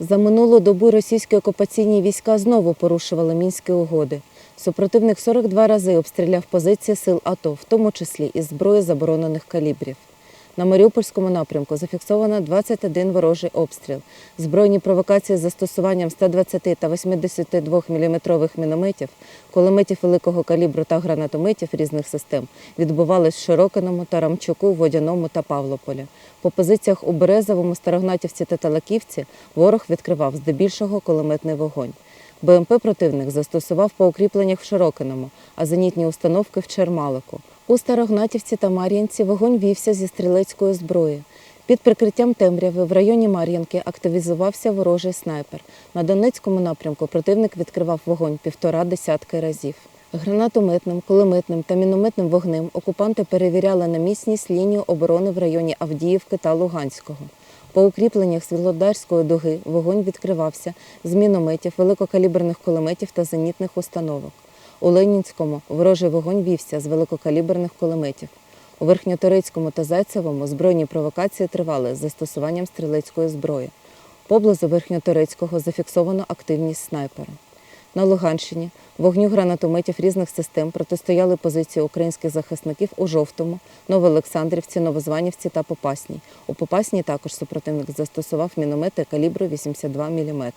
За минулу добу російські окупаційні війська знову порушували мінські угоди. Супротивник 42 рази обстріляв позиції сил АТО, в тому числі із зброї заборонених калібрів. На Маріупольському напрямку зафіксовано 21 ворожий обстріл. Збройні провокації з застосуванням 120 та 82 мм мінометів, кулеметів великого калібру та гранатометів різних систем відбувались в Широкиному, Тарамчуку, Водяному та Павлополі. По позиціях у Березовому, Старогнатівці та Талаківці ворог відкривав здебільшого кулеметний вогонь. БМП противник застосував по укріпленнях в Широкиному, а зенітні установки в Чермалику. У Старогнатівці та Мар'їнці вогонь вівся зі стрілецької зброї. Під прикриттям темряви в районі Мар'їнки активізувався ворожий снайпер. На Донецькому напрямку противник відкривав вогонь півтора десятки разів. Гранатометним, кулеметним та мінометним вогнем окупанти перевіряли на міцність лінію оборони в районі Авдіївки та Луганського. По укріпленнях Світлодарської дуги вогонь відкривався з мінометів, великокаліберних кулеметів та зенітних установок. У Ленінському ворожий вогонь вівся з великокаліберних кулеметів. У Верхньоторецькому та Зайцевому збройні провокації тривали з застосуванням стрілецької зброї. Поблизу Верхньоторецького зафіксовано активність снайпера. На Луганщині вогню гранатометів різних систем протистояли позиції українських захисників у Жовтому, Новоолександрівці, Новозванівці та Попасній. У Попасній також супротивник застосував міномети калібру 82 мм.